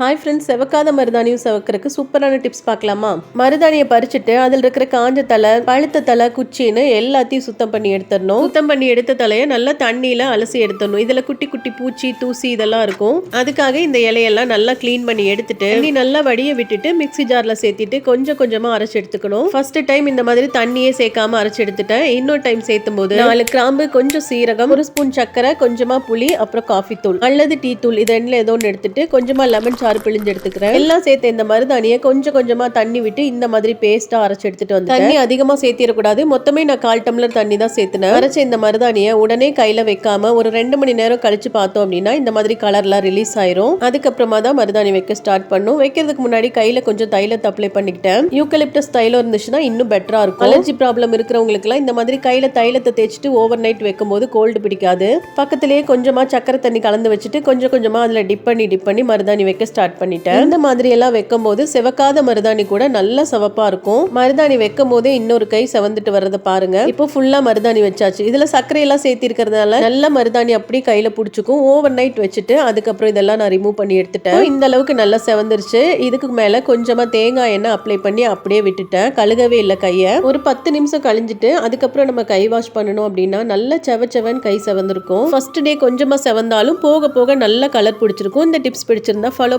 Hi friends செவக்காத மருதாணியும் செவக்கிறதுக்கு சூப்பரான tips பார்க்கலாமா? மருதாணியை பறிச்சுட்டு அதில் இருக்கிற காஞ்ச தலை பழுத்த தலை குச்சின்னு எல்லாத்தையும் சுத்தம் பண்ணி எடுத்துடணும். சுத்தம் பண்ணி எடுத்த தலையை நல்லா தண்ணியில் அலசி எடுத்துடணும். இதில் குட்டி குட்டி பூச்சி தூசி இதெல்லாம் இருக்கும். அதுக்காக இந்த இலையெல்லாம் நல்லா க்ளீன் பண்ணி எடுத்துட்டு தண்ணி நல்லா வடிய விட்டுட்டு மிக்ஸி ஜாரில் சேர்த்திட்டு கொஞ்சம் கொஞ்சமாக அரைச்சி எடுத்துக்கணும். ஃபர்ஸ்ட் டைம் இந்த மாதிரி தண்ணியே சேர்க்காம அரைச்சி எடுத்துட்டேன். இன்னொரு டைம் சேர்த்தும் போது நாலு கிராம்பு கொஞ்சம் சீரகம் ஒரு ஸ்பூன் சர்க்கரை கொஞ்சமாக புளி அப்புறம் காஃபி தூள் அல்லது டீ தூள் இது ரெண்டுல ஏதோ ஒன்று எடுத்துட்டு கொஞ்சமாக லெமன் சாறு பிழிஞ்சு எடுத்துக்கிறேன். எல்லாம் சேர்த்து இந்த மருதாணியை கொஞ்சம் கொஞ்சமா தண்ணி விட்டு இந்த மாதிரி பேஸ்டா அரைச்சு எடுத்துட்டு வந்து தண்ணி அதிகமா சேர்த்திடக்கூடாது. மொத்தமே நான் கால் டம்ளர் தண்ணி தான் சேர்த்துனேன். அரைச்ச இந்த மருதாணியை உடனே கையில வைக்காம ஒரு ரெண்டு மணி நேரம் கழிச்சு பார்த்தோம் அப்படின்னா இந்த மாதிரி கலர்லாம் ரிலீஸ் ஆயிரும். அதுக்கப்புறமா தான் மருதாணி வைக்க ஸ்டார்ட் பண்ணும். வைக்கிறதுக்கு முன்னாடி கையில கொஞ்சம் தைலத்தை அப்ளை பண்ணிக்கிட்டேன். யூக்கலிப்டஸ் தைலம் இருந்துச்சுன்னா இன்னும் பெட்டரா இருக்கும். அலர்ஜி ப்ராப்ளம் இருக்கிறவங்களுக்குலாம் இந்த மாதிரி கையில தைலத்தை தேய்ச்சிட்டு ஓவர் நைட் வைக்கும் போது கோல்டு பிடிக்காது. பக்கத்திலேயே கொஞ்சமா சக்கரை தண்ணி கலந்து வச்சுட்டு கொஞ்சம் கொஞ்சமா அதுல டிப் பண்ணி டிப் பண்ணி மருதாணி வைக்க ஸ்டார்ட் பண்ணிட்டேன். இந்த மாதிரி எல்லாம் வைக்கும் போது செவக்காத மருதாணி கூட நல்லா சிவப்பா இருக்கும். மருதாணி வைக்கும் போதே இன்னொரு கை செவந்துட்டு வர்றதை பாருங்க. இப்போ ஃபுல்லா மருதாணி வச்சாச்சு. இதுல சர்க்கரை எல்லாம் சேர்த்தி இருக்கிறதுனால நல்ல மருதாணி அப்படியே கையில புடிச்சுக்கும். ஓவர் நைட் வச்சுட்டு அதுக்கப்புறம் இதெல்லாம் நான் ரிமூவ் பண்ணி எடுத்துட்டேன். இந்த அளவுக்கு நல்லா செவந்துருச்சு. இதுக்கு மேல கொஞ்சமா தேங்காய் எண்ணெய் அப்ளை பண்ணி அப்படியே விட்டுட்டேன். கழுகவே இல்லை கையை. ஒரு பத்து நிமிஷம் கழிஞ்சிட்டு அதுக்கப்புறம் நம்ம கை வாஷ் பண்ணணும் அப்படின்னா நல்லா செவ செவன் கை செவந்திருக்கும். ஃபர்ஸ்ட் டே கொஞ்சமா செவந்தாலும் போக போக நல்ல கலர் பிடிச்சிருக்கும். இந்த டிப்ஸ் பிடிச்சிருந்தா ஃபாலோ